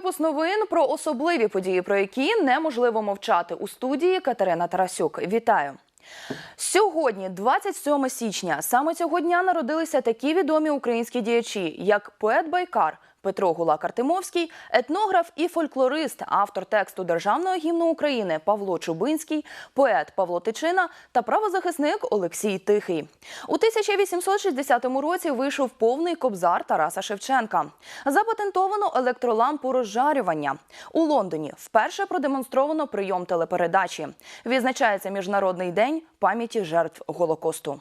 випуск новин про особливі події, про які неможливо мовчати. У студії Катерина Тарасюк. Вітаю. Сьогодні, 27 січня, саме цього дня народилися такі відомі українські діячі, як поет Байкар Петро Гулак-Артемовський, етнограф і фольклорист, автор тексту державного гімну України Павло Чубинський, поет Павло Тичина та правозахисник Олексій Тихий. У 1860 році вийшов повний кобзар Тараса Шевченка. Запатентовано електролампу розжарювання. У Лондоні вперше продемонстровано прийом телепередачі. Відзначається Міжнародний день пам'яті жертв Голокосту.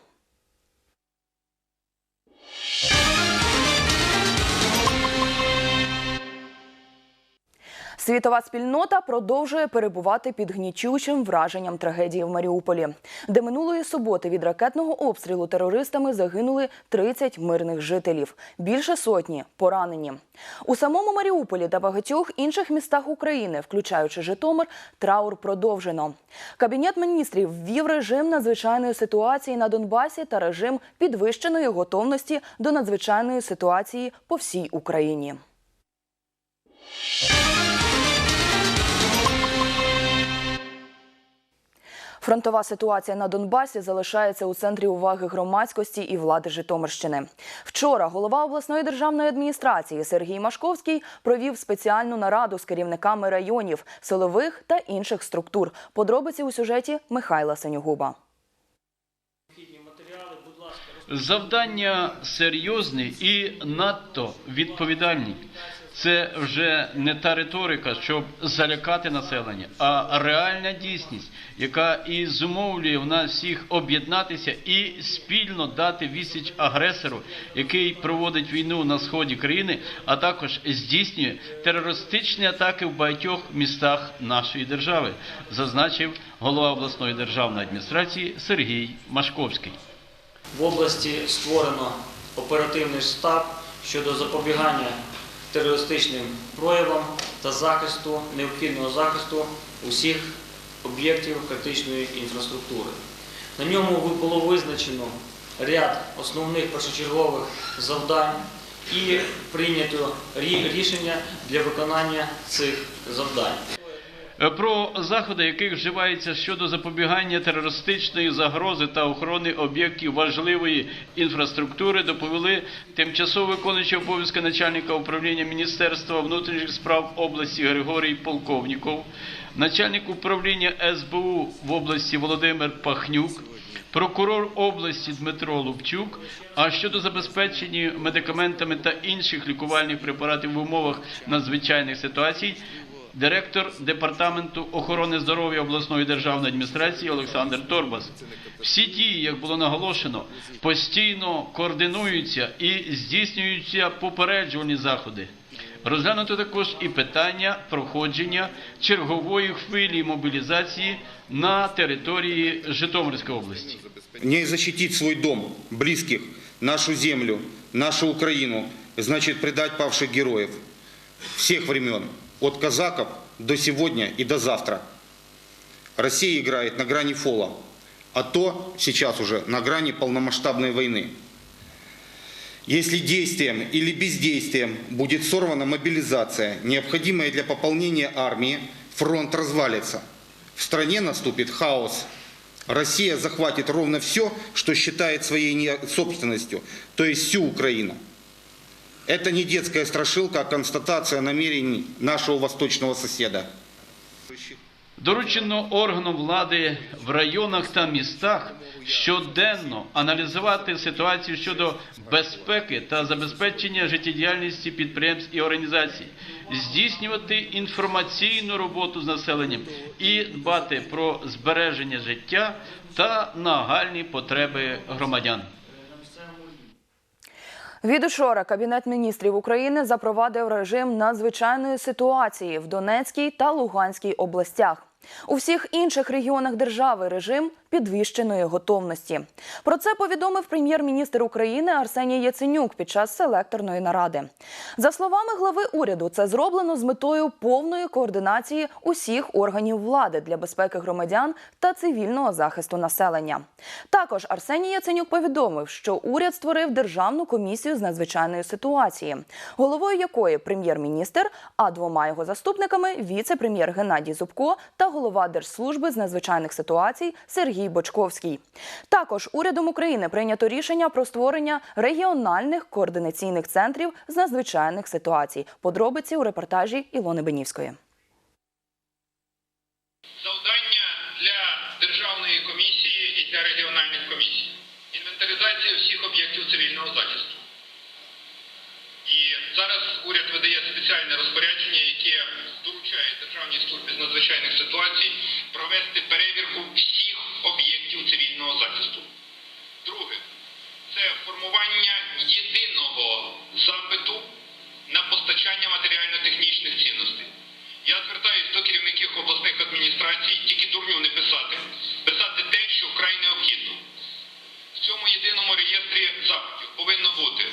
Світова спільнота продовжує перебувати під гнічучим враженням трагедії в Маріуполі, де минулої суботи від ракетного обстрілу терористами загинули 30 мирних жителів, більше сотні поранені. У самому Маріуполі та багатьох інших містах України, включаючи Житомир, траур продовжено. Кабінет міністрів ввів режим надзвичайної ситуації на Донбасі та режим підвищеної готовності до надзвичайної ситуації по всій Україні. Фронтова ситуація на Донбасі залишається у центрі уваги громадськості і влади Житомирщини. Вчора голова обласної державної адміністрації Сергій Машковський провів спеціальну нараду з керівниками районів, силових та інших структур. Подробиці у сюжеті Михайла Сенюгуба. Завдання серйозні і надто відповідальні. Це вже не та риторика, щоб залякати населення, а реальна дійсність, яка і зумовлює в нас всіх об'єднатися і спільно дати відсіч агресору, який проводить війну на сході країни, а також здійснює терористичні атаки в багатьох містах нашої держави, зазначив голова обласної державної адміністрації Сергій Машковський. В області створено оперативний штаб щодо запобігання терористичним проявам та захисту, необхідного захисту усіх об'єктів критичної інфраструктури. На ньому було визначено ряд основних першочергових завдань і прийнято рішення для виконання цих завдань. Е, Про заходи, яких вживаються щодо запобігання терористичної загрози та охорони об'єктів важливої інфраструктури, доповіли тимчасово виконуючий обов'язки начальника управління Міністерства внутрішніх справ області Григорій Полковніков, начальник управління СБУ в області Володимир Пахнюк. Прокурор області Дмитро Лупчук. А щодо забезпечення медикаментами та інших лікувальних препаратів в умовах надзвичайних ситуацій, директор департаменту охорони здоров'я обласної державної адміністрації Олександр Торбас. Всі дії, як було наголошено, постійно координуються і здійснюються попереджувальні заходи. Розглянуто також і питання проходження чергової хвилі мобілізації на території Житомирської області. Не защитить свой дом, близких, нашу землю, нашу Украину, значит предать павших героев всех времен, от казаков до сегодня и до завтра. Россия играет на грани фола, а то сейчас уже на грани полномасштабной войны. Если действием или бездействием будет сорвана мобилизация, необходимая для пополнения армии, фронт развалится. В стране наступит хаос. Россия захватит ровно все, что считает своей собственностью, то есть всю Украину. Это не детская страшилка, а констатация намерений нашего восточного соседа. Доручено органам влади в районах та містах щоденно аналізувати ситуацію щодо безпеки та забезпечення життєдіяльності підприємств і організацій, здійснювати інформаційну роботу з населенням і дбати про збереження життя та нагальні потреби громадян. Від учора Кабінет міністрів України запровадив режим надзвичайної ситуації в Донецькій та Луганській областях. У всіх інших регіонах держави режим підвищеної готовності. Про це повідомив прем'єр-міністр України Арсеній Яценюк під час селекторної наради. За словами глави уряду, це зроблено з метою повної координації усіх органів влади для безпеки громадян та цивільного захисту населення. Також Арсеній Яценюк повідомив, що уряд створив державну комісію з надзвичайної ситуації, головою якої прем'єр-міністр, а двома його заступниками віце-прем'єр Геннадій Зубко та голова Держслужби з надзвичайних ситуацій Сергій Бочковський. Також урядом України прийнято рішення про створення регіональних координаційних центрів з надзвичайних ситуацій. Подробиці у репортажі Ілони Бенівської. Завдання для Державної комісії і для регіональних комісій. Інвентаризація всіх об'єктів цивільного захисту. І зараз уряд видає спеціальне розпорядження, яке доручає Державній службі з надзвичайних ситуацій провести перевірку всіх об'єктів цивільного захисту. Друге це формування єдиного запиту на постачання матеріально-технічних цінностей. Я звертаюся до керівників обласних адміністрацій, тільки дурню не писати, писати те, що вкрай необхідно. В цьому єдиному реєстрі запитів повинно бути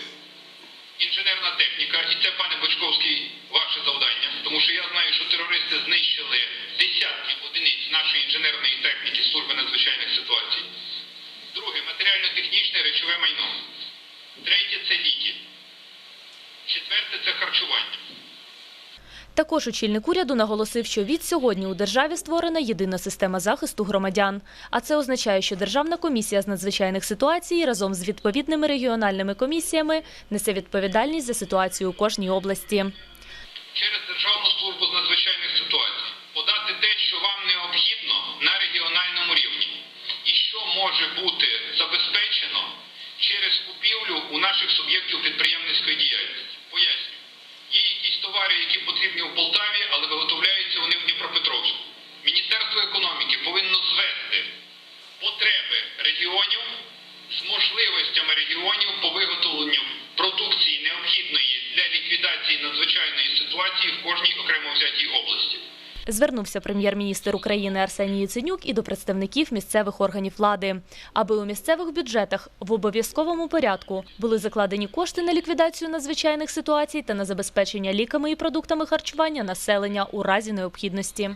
інженерна техніка, і це, пане Бочковський, ваше завдання, тому що я знаю, що терористи знищили десятки одиниць нашої інженерної техніки служби надзвичайних ситуацій. Друге матеріально-технічне речове майно. Третє це ліки. Четверте це харчування. Також очільник уряду наголосив, що від сьогодні у державі створена єдина система захисту громадян. А це означає, що Державна комісія з надзвичайних ситуацій разом з відповідними регіональними комісіями несе відповідальність за ситуацію у кожній області. Через Державну службу з надзвичайних ситуацій подати те, що вам необхідно на регіональному рівні, і що може бути забезпечено через купівлю у наших суб'єктів підприємницької діяльності. Поясню, є якісь товари, які потрібні в Полтаві, але виготовляються вони в Дніпропетровську. Міністерство економіки повинно звести потреби регіонів з можливостями регіонів по виготовленню продукції необхідної ліквідації надзвичайної ситуації в кожній окремо взятій області. Звернувся прем'єр-міністр України Арсеній Яценюк і до представників місцевих органів влади, аби у місцевих бюджетах в обов'язковому порядку були закладені кошти на ліквідацію надзвичайних ситуацій та на забезпечення ліками і продуктами харчування населення у разі необхідності.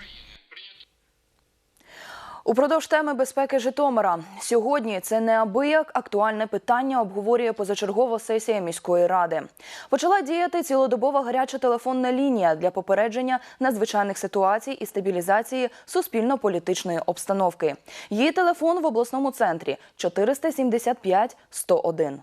Упродовж теми безпеки Житомира сьогодні це неабияк актуальне питання обговорює позачергова сесія міської ради. Почала діяти цілодобова гаряча телефонна лінія для попередження надзвичайних ситуацій і стабілізації суспільно-політичної обстановки. Її телефон в обласному центрі 475 101.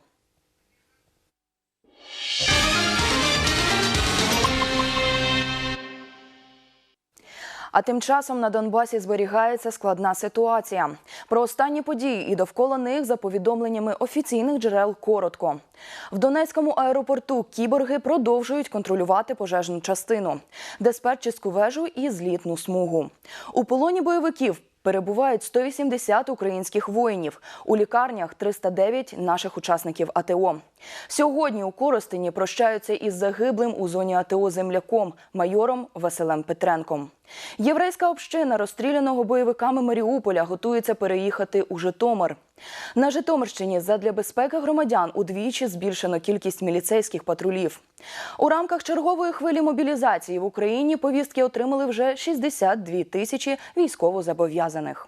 А тим часом на Донбасі зберігається складна ситуація. Про останні події і довкола них за повідомленнями офіційних джерел коротко. В Донецькому аеропорту кіборги продовжують контролювати пожежну частину, диспетчерську вежу і злітну смугу. У полоні бойовиків перебувають 180 українських воїнів. У лікарнях 309 наших учасників АТО. Сьогодні у Коростені прощаються із загиблим у зоні АТО земляком майором Василем Петренком. Єврейська община розстріляного бойовиками Маріуполя готується переїхати у Житомир. На Житомирщині задля безпеки громадян удвічі збільшено кількість міліцейських патрулів. У рамках чергової хвилі мобілізації в Україні повістки отримали вже 62 тисячі військовозобов'язаних.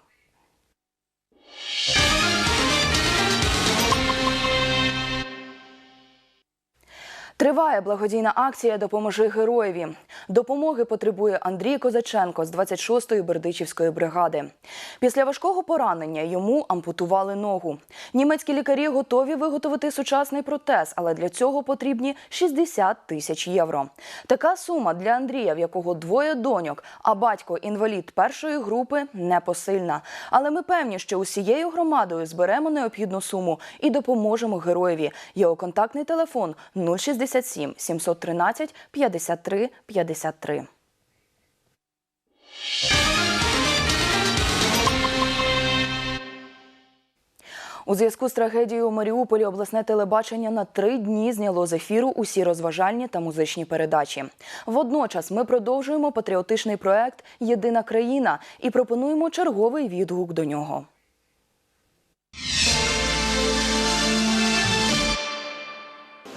Триває благодійна акція Допоможи героєві. Допомоги потребує Андрій Козаченко з 26-ї Бердичівської бригади. Після важкого поранення йому ампутували ногу. Німецькі лікарі готові виготовити сучасний протез, але для цього потрібні 60 тисяч євро. Така сума для Андрія, в якого двоє доньок, а батько інвалід першої групи, непосильна. Але ми певні, що усією громадою зберемо необхідну суму і допоможемо героєві. Його контактний телефон 067 713 53 53. У зв'язку з трагедією у Маріуполі обласне телебачення на три дні зняло з ефіру усі розважальні та музичні передачі. Водночас ми продовжуємо патріотичний проект Єдина країна і пропонуємо черговий відгук до нього.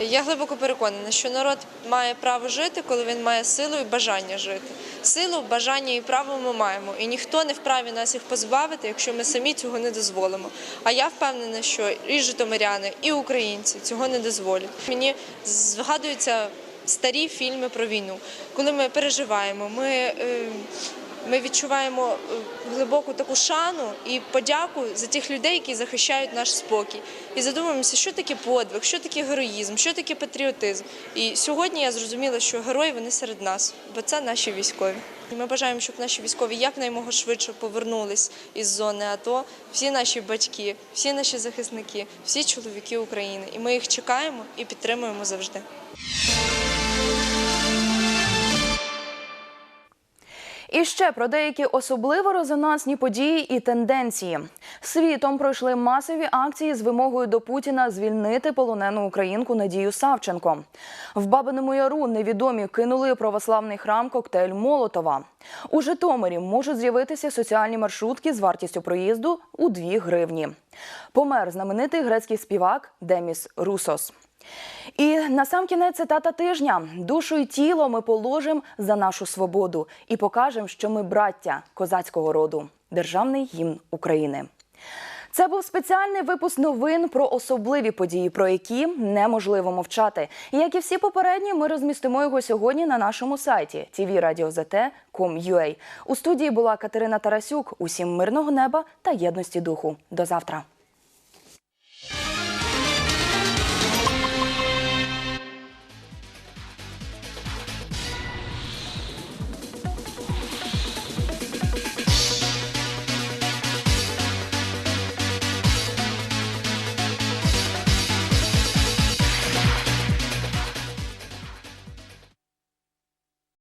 Я глибоко переконана, що народ має право жити, коли він має силу і бажання жити. Силу, бажання і право ми маємо, і ніхто не вправі нас їх позбавити, якщо ми самі цього не дозволимо. А я впевнена, що і житомиряни, і українці цього не дозволять. Мені згадуються старі фільми про війну, коли ми переживаємо. Ми е, ми відчуваємо е, глибоку таку шану і подяку за тих людей, які захищають наш спокій. І задумуємося, що таке подвиг, що таке героїзм, що таке патріотизм. І сьогодні я зрозуміла, що герої вони серед нас, бо це наші військові. І Ми бажаємо, щоб наші військові якнаймога швидше повернулись із зони АТО. Всі наші батьки, всі наші захисники, всі чоловіки України. І ми їх чекаємо і підтримуємо завжди. І ще про деякі особливо резонансні події і тенденції. Світом пройшли масові акції з вимогою до Путіна звільнити полонену українку Надію Савченко. В Бабиному Яру невідомі кинули православний храм коктейль Молотова. У Житомирі можуть з'явитися соціальні маршрутки з вартістю проїзду у 2 гривні. Помер знаменитий грецький співак Деміс Русос. І на сам кінець цитата тижня: душу і тіло ми положимо за нашу свободу і покажемо, що ми браття козацького роду, державний гімн України. Це був спеціальний випуск новин про особливі події, про які неможливо мовчати. І як і всі попередні, ми розмістимо його сьогодні на нашому сайті tvradio.zt.com.ua. У студії була Катерина Тарасюк. Усім мирного неба та єдності духу. До завтра.